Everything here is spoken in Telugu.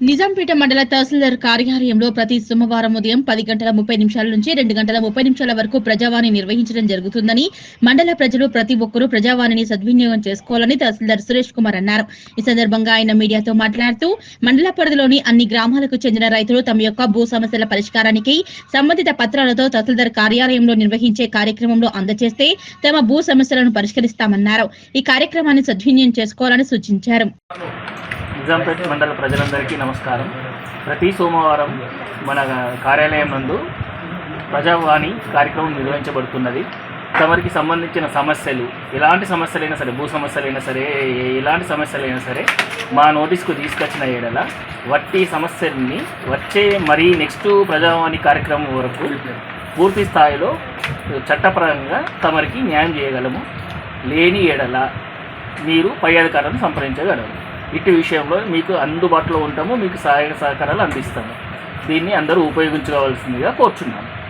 నిజాంపేట మండల తహసీల్దార్ కార్యాలయంలో ప్రతి సోమవారం ఉదయం పది గంటల ముప్పై నిమిషాల నుంచి రెండు గంటల ముప్పై నిమిషాల వరకు ప్రజావాణి నిర్వహించడం జరుగుతుందని మండల ప్రజలు ప్రతి ఒక్కరూ ప్రజావాణిని సద్వినియోగం చేసుకోవాలని తహసీల్దార్ సురేష్ కుమార్ అన్నారు. ఈ సందర్భంగా ఆయన మీడియాతో మాట్లాడుతూ మండల పరిధిలోని అన్ని గ్రామాలకు చెందిన రైతులు తమ యొక్క భూ సమస్యల పరిష్కారానికి సంబంధిత పత్రాలతో తహసీల్దార్ కార్యాలయంలో నిర్వహించే కార్యక్రమంలో అందజేస్తే తమ భూ సమస్యలను పరిష్కరిస్తామన్నారు. ఈ కార్యక్రమాన్ని సద్వినియోగం చేసుకోవాలని సూచించారు. నిజాంపేట మండల ప్రజలందరికీ నమస్కారం. ప్రతి సోమవారం మన కార్యాలయం నందు ప్రజావాణి కార్యక్రమం నిర్వహించబడుతున్నది. తమరికి సంబంధించిన సమస్యలు ఎలాంటి సమస్యలైనా సరే భూ సమస్యలైనా సరే ఎలాంటి సమస్యలైనా సరే మా నోటీస్కు తీసుకొచ్చిన ఏడల వట్టి సమస్యల్ని వచ్చే మరీ నెక్స్ట్ ప్రజావాణి కార్యక్రమం వరకు పూర్తి స్థాయిలో చట్టపరంగా తమరికి న్యాయం చేయగలము. లేని ఏడల మీరు పై అధికారులను సంప్రదించగలరు. ఇటు విషయంలో మీకు అందుబాటులో ఉంటాము మీకు సహాయ సహకారాలు అందిస్తాము. దీన్ని అందరూ ఉపయోగించుకోవాల్సిందిగా కోరుచున్నాము.